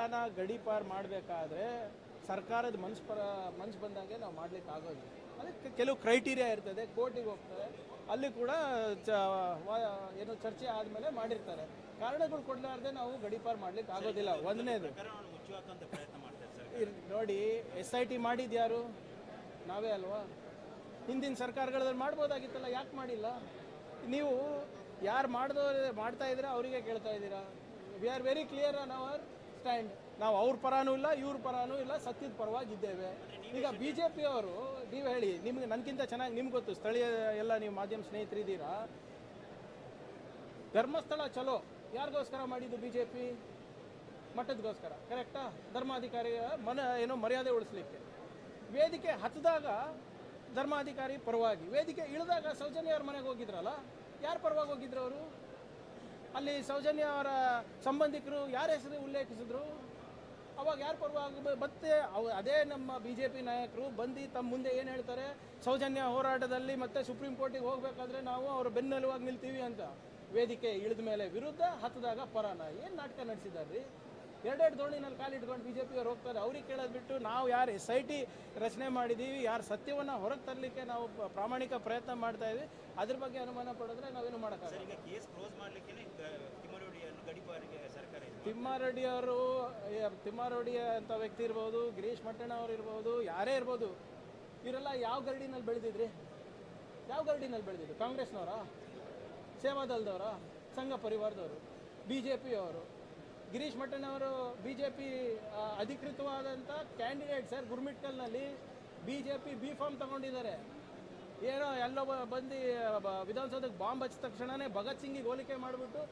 ಜಾಗನ ಗಡೀಪಾರು ಮಾಡಬೇಕಾದ್ರೆ ಸರ್ಕಾರದ ಮನ್ಸು ಪರ, ಮನ್ಸು ಬಂದಂಗೆ ನಾವು ಮಾಡ್ಲಿಕ್ಕೆ ಆಗೋದಿಲ್ಲ. ಅದಕ್ಕೆ ಕೆಲವು ಕ್ರೈಟೀರಿಯಾ ಇರ್ತದೆ, ಕೋರ್ಟಿಗೆ ಹೋಗ್ತಾರೆ. ಅಲ್ಲಿ ಕೂಡ ಚ ಏನು ಚರ್ಚೆ ಆದಮೇಲೆ ಮಾಡಿರ್ತಾರೆ. ಕಾರಣಗಳು ಕೊಡಲಾರ್ದೆ ನಾವು ಗಡೀಪಾರು ಮಾಡ್ಲಿಕ್ಕೆ ಆಗೋದಿಲ್ಲ. ಒಂದನೇದು ನೋಡಿ, ಎಸ್ ಐ ಟಿ ಮಾಡಿದ್ಯಾರು ನಾವೇ ಅಲ್ವಾ? ಹಿಂದಿನ ಸರ್ಕಾರಗಳಲ್ಲಿ ಮಾಡ್ಬೋದಾಗಿತ್ತಲ್ಲ, ಯಾಕೆ ಮಾಡಿಲ್ಲ? ನೀವು ಯಾರು ಮಾಡ್ದೋ ಮಾಡ್ತಾ ಇದ್ರೆ ಅವರಿಗೆ ಕೇಳ್ತಾ ಇದ್ದೀರಾ? We are very clear on our. Stand ನಾವು ಅವ್ರ ಪರಾನೂ ಇಲ್ಲ, ಇವ್ರ ಪರಾನೂ ಇಲ್ಲ, ಸತ್ಯದ ಪರವಾಗಿದ್ದೇವೆ. ಈಗ ಬಿ ಜೆ ಪಿಯವರು ನೀವು ಹೇಳಿ, ನಿಮ್ಗೆ ನನಗಿಂತ ಚೆನ್ನಾಗಿ ನಿಮ್ಗೆ ಗೊತ್ತು, ಸ್ಥಳೀಯ ಎಲ್ಲ ನೀವು ಮಾಧ್ಯಮ ಸ್ನೇಹಿತರಿದ್ದೀರಾ ಧರ್ಮಸ್ಥಳ ಚಲೋ, ಯಾರಿಗೋಸ್ಕರ ಮಾಡಿದ್ದು ಬಿ ಜೆ ಪಿ ಮಠದಗೋಸ್ಕರ ಕರೆಕ್ಟಾ ಧರ್ಮಾಧಿಕಾರಿಯ ಮನ, ಏನೋ ಮರ್ಯಾದೆ ಉಳಿಸ್ಲಿಕ್ಕೆ. ವೇದಿಕೆ ಹತ್ತಿದಾಗ ಧರ್ಮಾಧಿಕಾರಿ ಪರವಾಗಿ, ವೇದಿಕೆ ಇಳಿದಾಗ ಸೌಜನ್ಯ ಅವ್ರ ಮನೆಗೆ ಹೋಗಿದ್ರಲ್ಲ, ಯಾರ ಪರವಾಗಿ ಹೋಗಿದ್ರು ಅವರು? ಅಲ್ಲಿ ಸೌಜನ್ಯ ಅವರ ಸಂಬಂಧಿಕರು ಯಾರ ಹೆಸರು ಉಲ್ಲೇಖಿಸಿದ್ರು? ಅವಾಗ ಯಾರು ಪರವಾಗಿ ಮತ್ತೆ ಅವ ಅದೇ ನಮ್ಮ ಬಿ ಜೆ ಪಿ ನಾಯಕರು ಬಂದು ತಮ್ಮ ಮುಂದೆ ಏನು ಹೇಳ್ತಾರೆ? ಸೌಜನ್ಯ ಹೋರಾಟದಲ್ಲಿ ಮತ್ತೆ ಸುಪ್ರೀಂ ಕೋರ್ಟಿಗೆ ಹೋಗ್ಬೇಕಾದ್ರೆ ನಾವು ಅವ್ರ ಬೆನ್ನೆಲುವಾಗಿ ನಿಲ್ತೀವಿ ಅಂತ ವೇದಿಕೆ ಇಳಿದ ಮೇಲೆ ವಿರುದ್ಧ ಹತ್ತದಾಗ ಪರಾನ. ಏನು ನಾಟಕ ನಡೆಸಿದಾರ್ರಿ ಎರಡೆರಡು ದೋಣಿನಲ್ಲಿ ಕಾಲಿಟ್ಕೊಂಡು ಬಿ ಜೆ ಪಿಯವ್ರು ಹೋಗ್ತಾರೆ. ಅವ್ರಿಗೆ ಕೇಳೋದು ಬಿಟ್ಟು ನಾವು ಯಾರು ಎಸ್ ಐ ಟಿ ರಚನೆ ಮಾಡಿದ್ದೀವಿ ಯಾರು ಸತ್ಯವನ್ನು ಹೊರಗೆ ತರಲಿಕ್ಕೆ ನಾವು ಪ್ರಾಮಾಣಿಕ ಪ್ರಯತ್ನ ಮಾಡ್ತಾ ಇದ್ವಿ. ಅದ್ರ ಬಗ್ಗೆ ಅನುಮಾನ ಪಡಿದ್ರೆ ನಾವೇನು ಮಾಡೋಕ್ಕಾಗಲ್ಲ. ಸರ್ ಈಗ ಕೇಸ್ ಕ್ಲೋಸ್ ಮಾಡ್ಲಿಕ್ಕೆ ತಿಮ್ಮರೋಡಿಯನ್ನು ಗಡಿಪಾರಿಗೆ ಸರ್ಕಾರ ಇದು. ತಿಮ್ಮಾರೆಡ್ಡಿ ಅವರು ತಿಮ್ಮಾರೆಡ್ಡಿ ಅಂತ ವ್ಯಕ್ತಿ ಇರ್ಬೋದು ಗಿರೀಶ್ ಮಟ್ಟಣ್ಣ ಅವ್ರು ಇರ್ಬೋದು ಯಾರೇ ಇರ್ಬೋದು ಇವರೆಲ್ಲ ಯಾವ ಗರಡಿನಲ್ಲಿ ಬೆಳೆದಿದ್ರಿ? ಯಾವ ಗರಡಿನಲ್ಲಿ ಬೆಳೆದಿದ್ರು ಕಾಂಗ್ರೆಸ್ನವರ? ಸೇವಾದಳದವರ? ಸಂಘ ಪರಿವಾರದವರು? ಬಿ ಜೆ ಪಿಯವರು ಗಿರೀಶ್ ಮಠನವರು ಬಿ ಜೆ ಪಿ ಅಧಿಕೃತವಾದಂಥ candidate sir ಗುರ್ಮಿಟ್ಕಲ್ನಲ್ಲಿ B J P B form ತಗೊಂಡಿದ್ದಾರೆ. ಏನೋ ಎಲ್ಲೋ ಬಂದು ವಿಧಾನಸೌಧಕ್ಕೆ ಬಾಂಬ್ ಹಚ್ಚಿದ ತಕ್ಷಣವೇ ಭಗತ್ ಸಿಂಗಿಗೆ ಹೋಲಿಕೆ ಮಾಡಿಬಿಟ್ಟು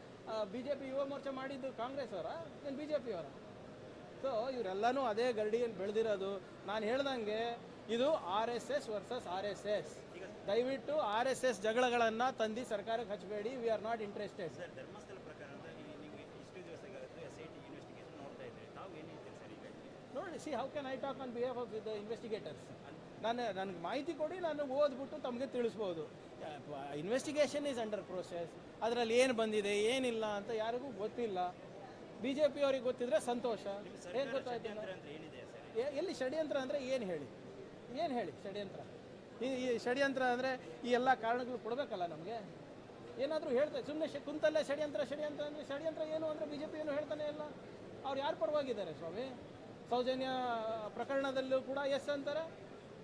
B J P Yuva Morcha ಮಾಡಿದ್ದು ಕಾಂಗ್ರೆಸ್ ಅವರ? ಏನು ಬಿ ಜೆ ಪಿಯವರ ಸೊ ಇವರೆಲ್ಲನೂ ಅದೇ ಗರಡಿಯಲ್ಲಿ ಬೆಳೆದಿರೋದು. ನಾನು ಹೇಳ್ದಂಗೆ ಇದು R S S versus R S S ದಯವಿಟ್ಟು ಆರ್ ಎಸ್ ಎಸ್ ಜಗಳಗಳನ್ನು ತಂದು ಸರ್ಕಾರಕ್ಕೆ ಹಚ್ಚಬೇಡಿ we are not interested sir Dharmasthala ಪ್ರಕರಣದ ಈ ನೀವು ಇಷ್ಟು ದಿವಸ ಎಸ್ ಐ ಟಿ ಇನ್ವೆಸ್ಟಿಗೇಷನ್ ನೋಡ್ತಾ ಇದ್ದೀರಿ ತಾವು ಏನು ಹೇಳ್ತೀರಿ ಸರ್ ಈಗ ನೋಡಿ see how can I talk on behalf of the investigators ನಾನು ನನಗೆ ಮಾಹಿತಿ ಕೊಡಿ ನಾನು ಓದ್ಬಿಟ್ಟು ತಮಗೆ ತಿಳಿಸ್ಬೋದು. ಇನ್ವೆಸ್ಟಿಗೇಷನ್ ಈಸ್ ಅಂಡರ್ ಪ್ರೋಸೆಸ್ ಅದರಲ್ಲಿ ಏನು ಬಂದಿದೆ ಏನಿಲ್ಲ ಅಂತ ಯಾರಿಗೂ ಗೊತ್ತಿಲ್ಲ. ಬಿ ಜೆ ಪಿ ಅವ್ರಿಗೆ ಗೊತ್ತಿದ್ರೆ ಸಂತೋಷ. ಏನು ಗೊತ್ತಾಯ್ತು ಎಲ್ಲಿ ಷಡ್ಯಂತ್ರ ಅಂದರೆ ಏನು ಹೇಳಿ? ಏನು ಹೇಳಿ ಷಡ್ಯಂತ್ರ? ಈ ಈ ಷಡ್ಯಂತ್ರ ಅಂದರೆ ಈ ಎಲ್ಲ ಕಾರಣಗಳು ಕೊಡಬೇಕಲ್ಲ ನಮಗೆ? ಏನಾದರೂ ಹೇಳ್ತಾರೆ ಸುಮ್ಮನೆ ಕುಂತಲ್ಲೇ ಷಡ್ಯಂತ್ರ ಷಡ್ಯಂತ್ರ ಅಂದರೆ ಷಡ್ಯಂತ್ರ ಏನು ಅಂದರೆ ಬಿ ಜೆ ಪಿ ಏನು ಹೇಳ್ತಾನೆ ಇಲ್ಲ. ಅವ್ರು ಯಾರು ಪರವಾಗಿದ್ದಾರೆ ಸ್ವಾಮಿ? ಸೌಜನ್ಯ ಪ್ರಕರಣದಲ್ಲೂ ಕೂಡ ಎಸ್ ಅಂತಾರೆ.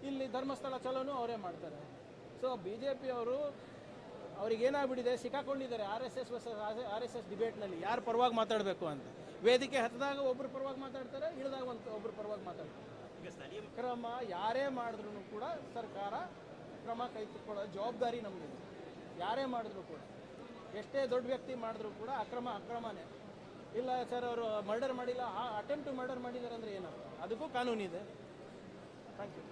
ಇಲ್ಲಿ ಧರ್ಮಸ್ಥಳ ಚಲೋನು ಅವರೇ ಮಾಡ್ತಾರೆ. ಸೊ ಬಿ ಜೆ ಪಿಯವರು ಅವ್ರಿಗೇನಾಗ್ಬಿಟ್ಟಿದೆ ಸಿಕ್ಕಾಕೊಂಡಿದ್ದಾರೆ. R S S R S S ಡಿಬೇಟ್ನಲ್ಲಿ ಯಾರು ಪರವಾಗಿ ಮಾತಾಡಬೇಕು ಅಂತ. ವೇದಿಕೆ ಹತ್ತಿದಾಗ ಒಬ್ಬರು ಪರವಾಗಿ ಮಾತಾಡ್ತಾರೆ, ಇಳಿದಾಗ ಒಂದು ಒಬ್ಬರು ಪರವಾಗಿ ಮಾತಾಡ್ತಾರೆ. ಕ್ರಮ ಯಾರೇ ಮಾಡಿದ್ರು ಕೂಡ ಸರ್ಕಾರ ಕ್ರಮ ಕೈಗೊಳ್ಳೋ ಜವಾಬ್ದಾರಿ ನಮಗಿದೆ. ಯಾರೇ ಮಾಡಿದ್ರು ಕೂಡ. ಎಷ್ಟೇ ದೊಡ್ಡ ವ್ಯಕ್ತಿ ಮಾಡಿದ್ರು ಕೂಡ ಅಕ್ರಮ ಅಕ್ರಮನೇ. ಇಲ್ಲ ಸರ್ ಅವರು ಮರ್ಡರ್ ಮಾಡಿಲ್ಲ. ಅಟೆಂಪ್ಟ್ ಮರ್ಡರ್ ಮಾಡಿದ್ದಾರೆ ಅಂದರೆ ಏನರ್ಥ? ಅದಕ್ಕೂ ಕಾನೂನಿದೆ. Thank you